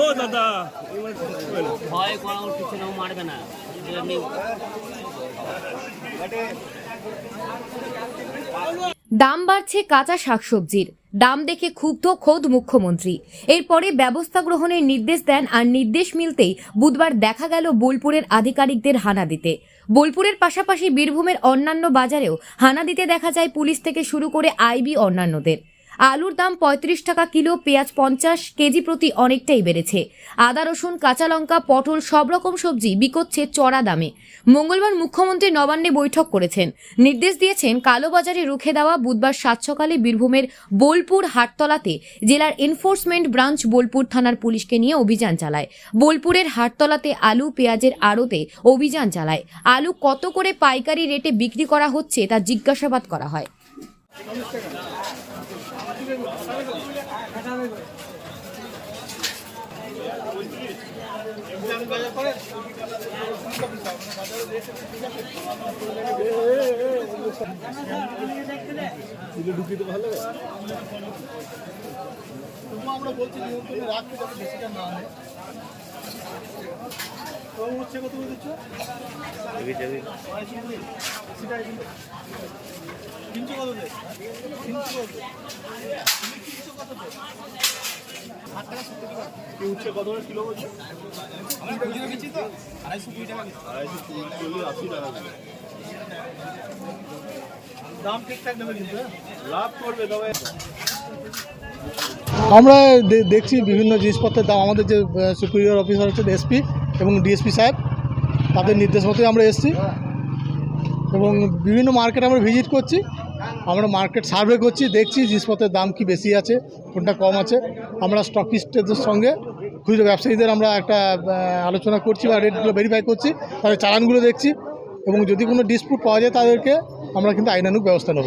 ও দাদা। ভয় করা ওর পিছনে ও মারবে না। দাম বাড়ছে কাঁচা শাকসবজির। দাম দেখে ক্ষুব্ধ খোদ মুখ্যমন্ত্রী। এরপরে ব্যবস্থা গ্রহণের নির্দেশ দেন আর নির্দেশ মিলতেই বুধবার দেখা গেল বোলপুরের আধিকারিকদের হানা দিতে। বোলপুরের পাশাপাশি বীরভূমের অন্যান্য বাজারেও হানা দিতে দেখা যায় পুলিশ থেকে শুরু করে আইবি অন্যান্যদের। আলুর দাম পঁয়ত্রিশ টাকা কিলো, পেঁয়াজ পঞ্চাশ, কেজি প্রতি অনেকটাই বেড়েছে। আদা, রসুন, কাঁচা লঙ্কা, পটল, সব রকম সবজি বিকোচ্ছে চড়া দামে। মঙ্গলবার মুখ্যমন্ত্রী নবান্নে বৈঠক করেছেন। নির্দেশ দিয়েছেন কালোবাজারে রুখে দেওয়া বুধবার সাত সকালে বীরভূমের বোলপুর হাটতলাতে জেলার এনফোর্সমেন্ট ব্রাঞ্চ বোলপুর থানার পুলিশকে নিয়ে অভিযান চালায়। বোলপুরের হাটতলাতে আলু, পেঁয়াজের আড়তে অভিযান চালায়। আলু কত করে পাইকারি রেটে বিক্রি করা হচ্ছে তা জিজ্ঞাসাবাদ করা হয়। তবুও আমরা বলছি নিয়ন্ত্রণে রাখতে যাতে বেশিটা না হয় হচ্ছে কত দিচ্ছ আমরা দেখছি বিভিন্ন জিনিসপত্রের দাম। আমাদের যে সুপিরিয়র অফিসার হচ্ছে এসপি এবং ডিএসপি সাহেব। তাদের নির্দেশ মতোই আমরা এসেছি। এবং বিভিন্ন মার্কেট আমরা ভিজিট করছি। আমরা মার্কেট সার্ভে করছি, দেখছি জিনিসপত্রের দাম কি বেশি আছে, কোনটা কম আছে। আমরা স্টকিস্টদের সঙ্গে খুচরো ব্যবসায়ীদের আমরা একটা আলোচনা করছি বা রেটগুলো ভেরিফাই করছি, তাদের চালানগুলো দেখছি। এবং যদি কোনো ডিসপুট পাওয়া যায় তাদেরকে আমরা কিন্তু আইনানুক ব্যবস্থা নেব।